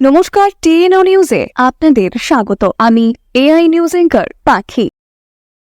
নমস্কার, টিএনও নিউজে আপনাদের স্বাগত। আমি এআই নিউজ এঙ্কার পাখি।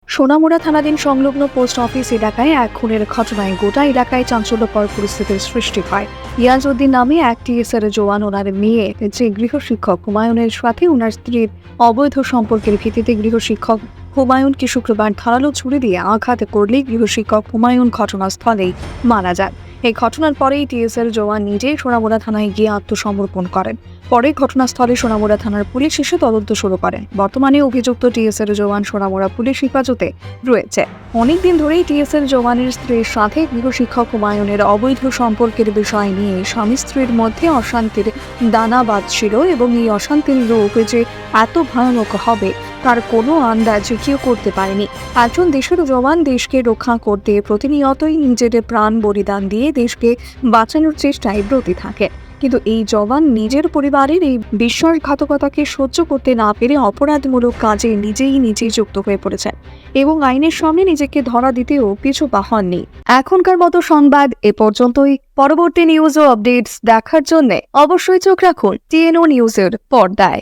সোনামুড়া থানাধীন সংলগ্ন পোস্ট অফিস এলাকায় এক খুনের ঘটনায় গোটা এলাকায় চাঞ্চল্যকর পরিস্থিতির সৃষ্টি হয়। ইয়াজউদ্দিন নামে এক টিএসআর জওয়ান ওনার মেয়ে, যে গৃহশিক্ষক হুমায়ুনের সাথে ওনার স্ত্রীর অবৈধ সম্পর্কের ভিত্তিতে গৃহশিক্ষক হুমায়ুনকে শুক্রবার ধারালো ছুরি দিয়ে আঘাত করলেই গৃহশিক্ষক হুমায়ুন ঘটনাস্থলেই মারা যান। এই ঘটনার পরেই টিএসএল জওয়ান নিজেই সোনামুড়া থানায় গিয়ে আত্মসমর্পণ করেন। পরে ঘটনাস্থলে সোনামুড়া থানার পুলিশ এসে তদন্ত শুরু করেন। বর্তমানে অভিযুক্ত টিএসএল জওয়ান সোনামুড়া পুলিশ হেফাজতে রয়েছে। অনেকদিন ধরেই টিএসএল জওয়ানের স্ত্রীর সাথে গৃহশিক্ষক হুমায়ুনের অবৈধ সম্পর্কের বিষয় নিয়ে স্বামী স্ত্রীর মধ্যে অশান্তির দানা বাঁধছিল এবং এই অশান্তির রূপ যে এত ভয়ানক হবে তার কোনো আন্দাজ কেউ করতে পারেনি। একজন দেশের জওয়ান দেশকে রক্ষা করতে প্রতিনিয়তই নিজের প্রাণ বলিদান দিয়ে দেশকে বাঁচানোর চেষ্টায় ব্রতী থাকে। কিন্তু এই জওয়ান নিজের পরিবারের এই বিশ্বাসঘাতকতাকে সহ্য করতে না পেরে অপরাধমূলক কাজে নিজেই নিজেই যুক্ত হয়ে পড়েছেন এবং আইনের সামনে নিজেকে ধরা দিতেও পিছু হননি এখনকার মতো সংবাদ এ পর্যন্তই। পরবর্তী নিউজ ও আপডেটস দেখার জন্য অবশ্যই চোখ রাখুন টিএনও নিউজের পর্দায়।